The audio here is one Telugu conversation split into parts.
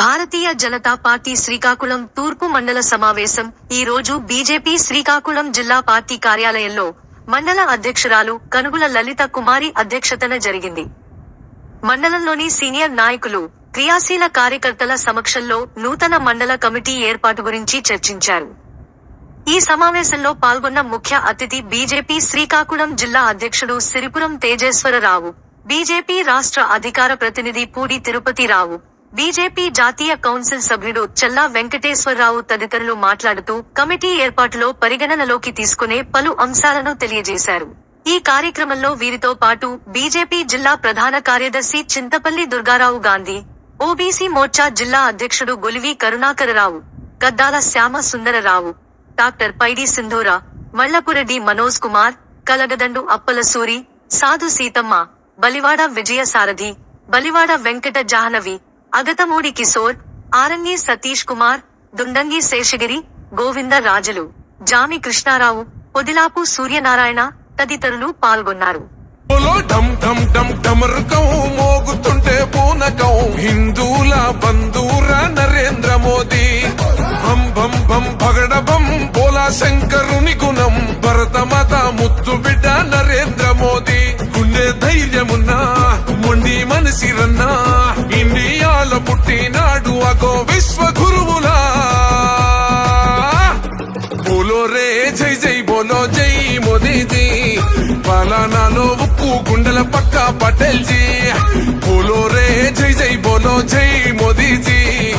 భారతీయ జనతా పార్టీ శ్రీకాకుళం తూర్పు మండల సమావేశం. ఈ రోజు బీజేపీ శ్రీకాకుళం జిల్లా పార్టీ కార్యాలయంలో మండల అధ్యక్షురాలు కనుగుల లలిత కుమారి అధ్యక్షతన జరిగింది. మండలంలోని సీనియర్ నాయకులు క్రియాశీల కార్యకర్తల సమక్షంలో నూతన మండల కమిటీ ఏర్పాటు గురించి చర్చించారు. ఈ సమావేశంలో పాల్గొన్న ముఖ్య అతిథి బీజేపీ శ్రీకాకుళం జిల్లా అధ్యక్షుడు సిరిపురం తేజేశ్వరరావు బీజేపీ రాష్ట్ర అధికార ప్రతినిధి పూడి తిరుపతిరావు బీజేపీ జాతీయ కౌన్సిల్ సభ్యుడు చల్లా వెంకటేశ్వరరావు తదితరులు మాట్లాడుతూ కమిటీ ఏర్పాటులో పరిగణనలోకి తీసుకునే పలు అంశాలను తెలియజేశారు. ఈ కార్యక్రమంలో వీరితో పాటు బీజేపీ జిల్లా ప్రధాన కార్యదర్శి చింతపల్లి దుర్గారావు గాంధీ ఓబీసీ మోర్చా జిల్లా అధ్యక్షుడు గొలివి కరుణాకరరావు గద్దాల శ్యామ సుందరరావు డాక్టర్ పైడి సింధూరా మళ్ళపురెడ్డి మనోజ్ కుమార్ కలగదండు అప్పలసూరి సాధు సీతమ్మ బలివాడ విజయసారథి బలివాడ వెంకట జాహ్నవి అగతమూడి కిశోర్ ఆరంగి సతీష్ కుమార్ దుండంగి శేషగిరి గోవింద రాజులు జామి కృష్ణారావు పొదిలాపు సూర్యనారాయణ తదితరులు పాల్గొన్నారు. మోగుతుంటే పూనకం. హిందూల బంధూర నరేంద్ర మోదీ. భం భం భం భగడభం బోలా శంకరుని గుణం. భరతమాత ముద్దు బిడ్డ నరేంద్ర మోదీ. గుండె ధైర్యమున్నా మొండి మనసిరన్నా. జై జై బోలో జై. మోదీజీ పాలనాలో ఉక్కు గుండెల పక్క పటేల్జీ బోలో రే జై జై బోలో జై. మోదీజీ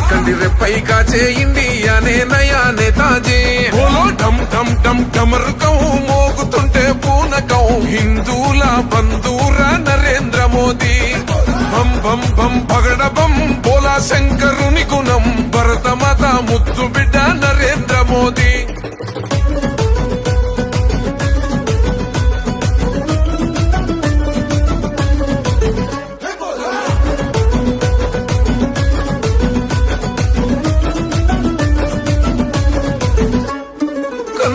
కండి రెప్పై కాచే ఇండియానే నయా నేతాజీ. బోలో ఢమ్ ఢమ్ ఢమ్ ఢమరుకం మోగుతుంటే పూనకం హిందూల బంధూర నరేంద్ర మోదీ. బం బం బం పగడ బం బోలా శంకరుని గుణం. భరత భరతమాత ముద్దు